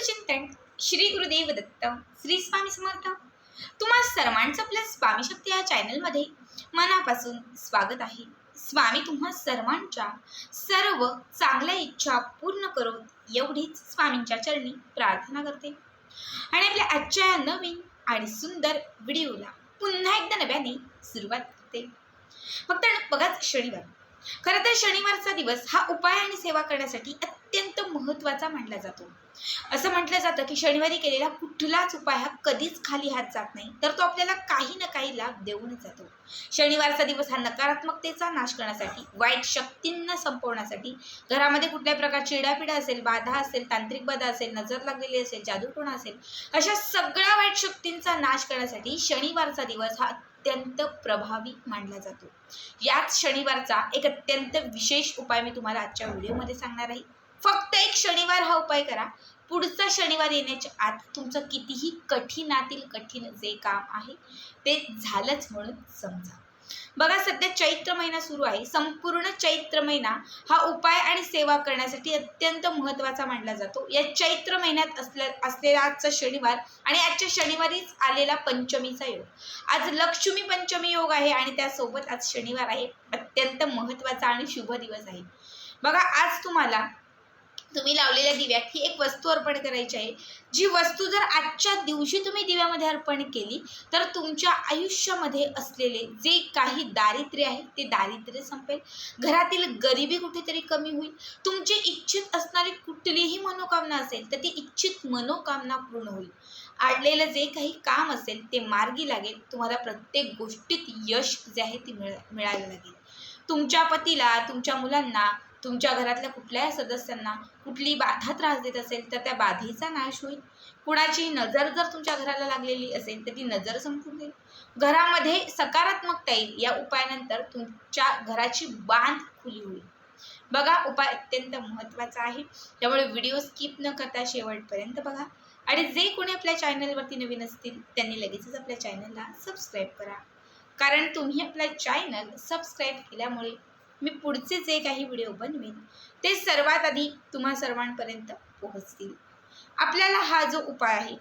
चिंतन श्री गुरुदेव दत्त श्री स्वामी समर्थ. तुम्हा सर्वांचं आपल्या स्वामी शक्ती या चॅनलमध्ये मनापासून स्वागत आहे. स्वामी तुम्हा सर्वांच्या सर्व चांगल्या इच्छा पूर्ण करून एवढीच स्वामींच्या चरणी प्रार्थना करते. आणि आपल्या आजच्या या नवीन आणि सुंदर व्हिडिओला पुन्हा एकदा नव्याने सुरुवात करते. फक्त बघाच शनिवार. खरं तर शनिवारचा दिवस हा उपाय आणि सेवा करण्यासाठी अत्यंत महत्त्वाचा मानला जातो. असं म्हटलं जातं की शनिवारी केलेला कुठलाच उपाय हा कधीच खाली हात जात नाही तर तो आपल्याला काही ना काही लाभ देऊनच जातो. शनिवारचा दिवस हा नकारात्मकतेचा नाश करण्यासाठी वाईट शक्तींना संपवण्यासाठी घरामध्ये कुठल्याही प्रकारची चिडापिडा असेल बाधा असेल तांत्रिक बाधा असेल नजर लागलेली असेल जादूटोणा असेल अशा सगळ्या वाईट शक्तींचा नाश करण्यासाठी शनिवारचा दिवस हा अत्यंत प्रभावी मानला जातो. याच शनिवारचा एक अत्यंत विशेष उपाय मी तुम्हाला आजच्या व्हिडिओमध्ये सांगणार आहे. फक्त एक शनिवार हा उपाय करा. पुढचा शनिवार येण्याच्या आत तुमचं कितीही कठीणातील कठीण जे काम आहे ते झालंच म्हणून समजा. बघा सध्या चैत्र महिना सुरू आहे. संपूर्ण चैत्र महिना हा उपाय आणि सेवा करण्यासाठी अत्यंत महत्त्वाचा मानला जातो. या चैत्र महिन्यात असल्या असलेला आजचा शनिवार आणि आजच्या शनिवारीच आलेला पंचमीचा योग. आज लक्ष्मी पंचमी योग आहे आणि त्यासोबत आज शनिवार आहे. अत्यंत महत्त्वाचा आणि शुभ दिवस आहे. बघा आज तुम्हाला तुम्ही लावलेल्या दिव्यात ही एक वस्तू अर्पण करायची आहे. जी वस्तू जर आजच्या दिवशी तुम्ही दिव्यामध्ये अर्पण केली तर तुमच्या आयुष्यामध्ये असलेले जे काही दारिद्र्य आहे ते दारिद्र्य संपेल. घरातील गरिबी कुठेतरी कमी होईल. तुमची इच्छित असणारी कुठलीही मनोकामना असेल तर ती इच्छित मनोकामना पूर्ण होईल. आडलेलं जे काही काम असेल ते मार्गी लागेल. तुम्हाला प्रत्येक गोष्टीत यश जे आहे ते मिळा मिळायला लागेल. तुमच्या पतीला तुमच्या मुलांना तुमच्या घरातल्या कुठल्याही सदस्यांना कुठली बाधा त्रास देत असेल तर त्या बाधेचा नाश होईल. कुणाची नजर जर तुमच्या घराला लागलेली असेल तर ती नजर संपून जाईल. घरामध्ये सकारात्मकता येईल या उपायानंतर तुमच्या घराची बांध खुली होईल. बघा उपाय अत्यंत महत्त्वाचा आहे. त्यामुळे व्हिडिओ स्किप न करता शेवटपर्यंत बघा. आणि जे कोणी आपल्या चॅनलवरती नवीन असतील त्यांनी लगेचच आपल्या चॅनलला सबस्क्राईब करा. कारण तुम्ही आपला चॅनल सबस्क्राईब केल्यामुळे मी पुढचे जे काही व्हिडिओ बनवेन ते सर्वात आधी तुम्हा सर्वांपर्यंत पोहोचतील. आपल्याला हा जो उपाय आहे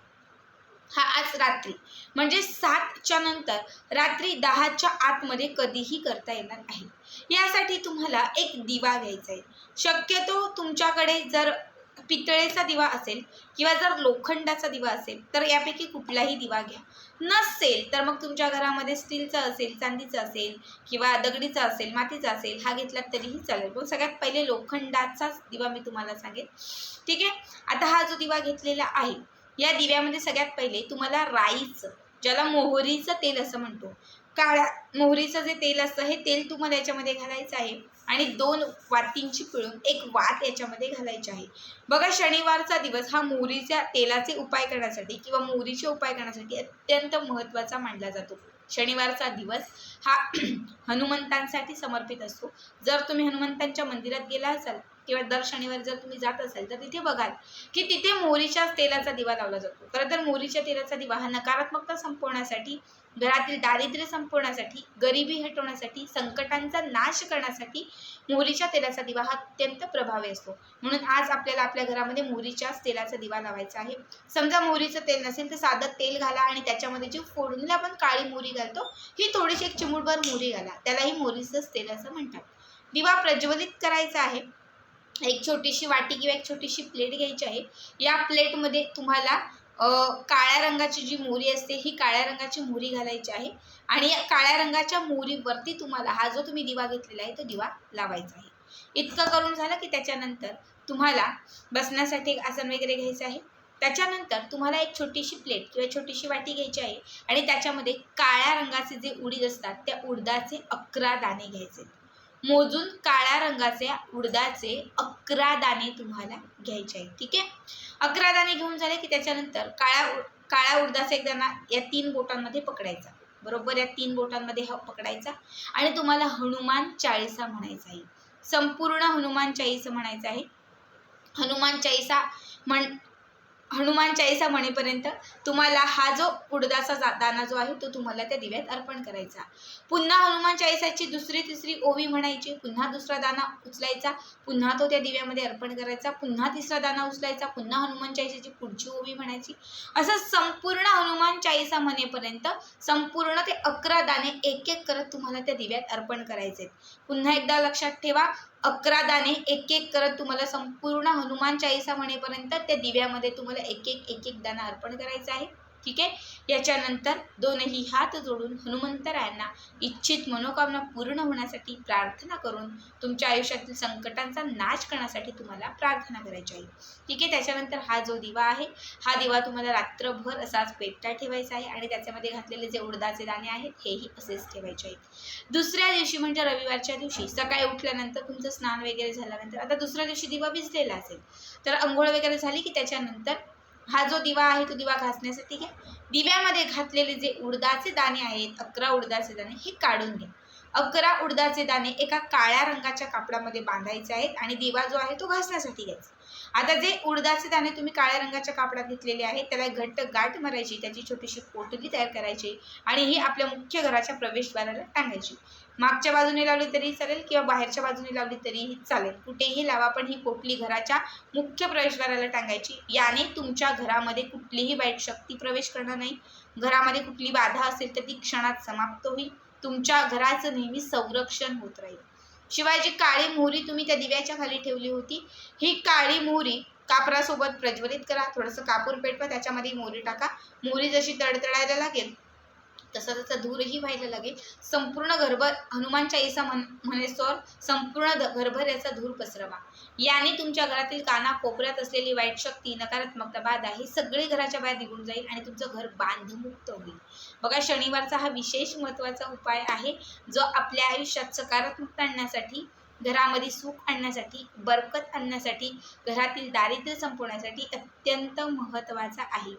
हा आज रात्री म्हणजे सातच्या नंतर रात्री दहाच्या आतमध्ये कधीही करता येणार नाही. यासाठी तुम्हाला एक दिवा घ्यायचा आहे. शक्यतो तुमच्याकडे जर पितळेचा दिवा असेल किंवा जर लोखंडाचा दिवा असेल तर यापैकी कुठलाही दिवा घ्या. नसेल तर मग तुमच्या घरामध्ये स्टीलचा असेल चांदीचा असेल किंवा दगडीचा असेल मातीचा असेल हा घेतला तरीही चालेल. पण सगळ्यात पहिले लोखंडाचाच दिवा मी तुम्हाला सांगेन. ठीक आहे? आता हा जो दिवा घेतलेला आहे या दिव्यामध्ये सगळ्यात पहिले तुम्हाला राईचं ज्याला मोहरीचं तेल असं म्हणतो काळ्या मोहरीचं जे तेल असतं हे तेल तुम्हाला याच्यामध्ये घालायचं आहे. आणि दोन वातींची पिळून एक वात याच्यामध्ये घालायची आहे. बघा शनिवारचा दिवस हा मोहरीच्या तेलाचे उपाय करण्यासाठी किंवा मोहरीचे उपाय करण्यासाठी अत्यंत महत्त्वाचा मानला जातो. शनिवारचा दिवस हा हनुमंतांसाठी समर्पित असतो. जर तुम्ही हनुमंतांच्या मंदिरात गेला असाल किंवा दर शनिवारी जर तुम्ही जात असाल तर तिथे बघाल की तिथे मोहरीच्या तेलाचा दिवा लावला जातो. खरं तर मोहरीच्या तेलाचा दिवा हा नकारात्मकता संपवण्यासाठी घरातील दारिद्र्य संपवण्यासाठी गरिबी हटवण्यासाठी संकटांचा नाश करण्यासाठी मोहरीच्या तेलाचा दिवा हा अत्यंत प्रभावी असतो. म्हणून आज आपल्याला आपल्या घरामध्ये मोहरीच्याच तेलाचा दिवा लावायचा आहे. समजा मोहरीचं तेल नसेल तर साधं तेल घाला आणि त्याच्यामध्ये जी फोडणीला आपण काळी मोहरी घालतो ही थोडीशी एक चिमूटभर मोहरी घाला. त्यालाही मोहरीचंच तेल असं म्हणतात. दिवा प्रज्वलित करायचा आहे. एक छोटीशी वाटी किंवा एक छोटीशी प्लेट घ्यायची आहे. या प्लेटमध्ये तुम्हाला काळ्या रंगाची जी मोहरी असते ही काळ्या रंगाची मोहरी घालायची आहे. आणि काळ्या रंगाच्या मोहरीवरती तुम्हाला हा जो तुम्ही दिवा घेतलेला आहे तो दिवा लावायचा आहे. इतकं करून झालं की त्याच्यानंतर तुम्हाला बसण्यासाठी एक आसन वगैरे घ्यायचं आहे. त्याच्यानंतर तुम्हाला एक छोटीशी प्लेट किंवा छोटीशी वाटी घ्यायची आहे. आणि त्याच्यामध्ये काळ्या रंगाचे जे उडीद असतात त्या उडदाचे अकरा दाणे घ्यायचे मोजून काळ्या रंगाचे उडदाचे अकरा दाणे तुम्हाला घ्यायचे आहेत ठीक आहे? अकरा दाणे घेऊन झाले की त्याच्यानंतर काळ्या काळ्या उडदाचा एक दाणा या तीन बोटांमध्ये पकडायचा. बरोबर या तीन बोटांमध्ये हा पकडायचा. आणि तुम्हाला हनुमान चाळीसा म्हणायचा आहे. संपूर्ण हनुमान चाळीसा म्हणायचं आहे. हनुमान चाळीसा म्हण हनुमान चाळीसा म्हणेपर्यंत तुम्हाला हा जो उडदाचा जा- दाना जो आहे तो तुम्हाला त्या दिव्यात अर्पण करायचा. पुन्हा हनुमान चाळीसाची दुसरी तिसरी ओवी म्हणायची पुन्हा दुसरा दाना उचलायचा पुन्हा तो त्या दिव्यामध्ये अर्पण करायचा पुन्हा तिसरा दाना उचलायचा पुन्हा हनुमान चाळीसाची पुढची ओवी म्हणायची. असं संपूर्ण हनुमान चाळीसा म्हणेपर्यंत संपूर्ण ते अकरा दाणे एक एक करत तुम्हाला त्या दिव्यात अर्पण करायचे पुन्हा एकदा लक्षात ठेवा अकरा दाणे एक एक करत तुम्हाला संपूर्ण हनुमान चाळीसा म्हणेपर्यंत त्या दिव्यामध्ये तुम्हाला एक एक एक एक दाणा अर्पण करायचा आहे. ठीक आहे? याच्यानंतर दोनही हात जोडून हनुमंतरायांना इच्छित मनोकामना पूर्ण होण्यासाठी प्रार्थना करून तुमच्या आयुष्यातील संकटांचा नाश करण्यासाठी तुम्हाला प्रार्थना करायची आहे. ठीक आहे? त्याच्यानंतर हा जो दिवा आहे हा दिवा तुम्हाला रात्रभर असाच पेटता ठेवायचा आहे आणि त्याच्यामध्ये घातलेले जे उडदाचे दाणे आहेत हेही असेच ठेवायचे आहेत. दुसऱ्या दिवशी म्हणजे रविवारच्या दिवशी सकाळी उठल्यानंतर तुमचं स्नान वगैरे झाल्यानंतर आता दुसऱ्या दिवशी दिवा भिजलेला असेल तर आंघोळ वगैरे झाली की त्याच्यानंतर हा जो दिवा आहे तो दिवा घासण्यासाठी घ्या. दिव्यामध्ये घातलेले जे उडदाचे दाणे आहेत अकरा उडदाचे दाणे हे काढून घ्या. अकरा उडदाचे दाणे एका काळ्या रंगाच्या कापडामध्ये बांधायचे आहेत आणि दिवा जो आहे तो घासण्यासाठी घ्यायचा. आता जे उडदाचे दाणे तुम्ही काळ्या रंगाच्या कापडात घेतलेले आहेत त्याला घट्ट गाठ मारायची त्याची छोटीशी पोटली तयार करायची आणि ही आपल्या मुख्य घराच्या प्रवेशद्वाराला टांगायची. मागच्या बाजूने लावली तरी चालेल किंवा बाहेरच्या बाजूने लावली तरीही चालेल. कुठेही लावा पण ही पोटली घराच्या मुख्य प्रवेशद्वाराला टांगायची. याने तुमच्या घरामध्ये कुठलीही वाईट शक्ती प्रवेश करणार नाही. घरामध्ये कुठली बाधा असेल तर ती क्षणात समाप्त होईल. तुमच्या घराचं नेहमी संरक्षण होत राहील. शिवाय जी काळी मोहरी तुम्ही त्या दिव्याच्या खाली ठेवली होती ही काळी मोहरी कापरासोबत प्रज्वलित करा. थोडंसं कापूर पेटवा त्याच्यामध्ये मोहरी टाका. मोहरी जशी तडतडायला लागेल तसा तसा धूरही व्हायला लागे संपूर्ण गर्भर हनुमान चाळीसा म्हण म्हणेसोर संपूर्ण गर्भर याचा धूर पसरवा. याने तुमच्या घरातील काना कोपऱ्यात असलेली वाईट शक्ती नकारात्मकता बाधा ही सगळी घराच्या बाहेर निघून जाईल आणि तुमचं घर बांधमुक्त होईल. बघा शनिवारचा हा विशेष महत्त्वाचा उपाय आहे जो आपल्या आयुष्यात सकारात्मकता आणण्यासाठी घरामध्ये सुख आणण्यासाठी बरकत आणण्यासाठी घरातील दारिद्र्य संपवण्यासाठी अत्यंत महत्त्वाचा आहे.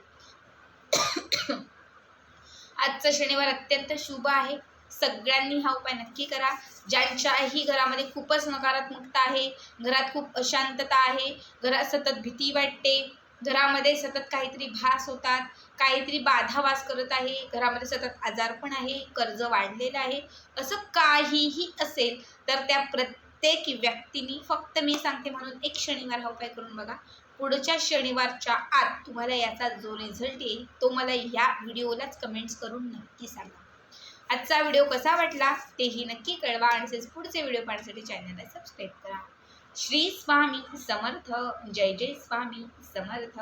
आजचा शनिवार अत्यंत शुभ आहे. सगळ्यांनी हा उपाय नक्की करा. ज्यांच्याही घरामध्ये खूपच नकारात्मकता आहे घरात खूप अशांतता आहे घरात सतत भीती वाटते घरामध्ये सतत काहीतरी भास होतात काहीतरी बाधावास करत आहे घरामध्ये सतत आजारपण आहे कर्ज वाढलेलं आहे असं काहीही असेल तर त्या प्रत्येक व्यक्तीने फक्त मी सांगते म्हणून एक शनिवार हा उपाय करून बघा. पुढच्या शनिवारच्या आत तुम्हाला याचा जो रिझल्ट येईल तो मला या व्हिडिओलाच कमेंट्स करून नक्की सांगा. आजचा व्हिडिओ कसा वाटला तेही नक्की कळवा आणि तसेच पुढचे व्हिडिओ पाहण्यासाठी चॅनलला सबस्क्राईब करा. श्री स्वामी समर्थ. जय जय स्वामी समर्थ.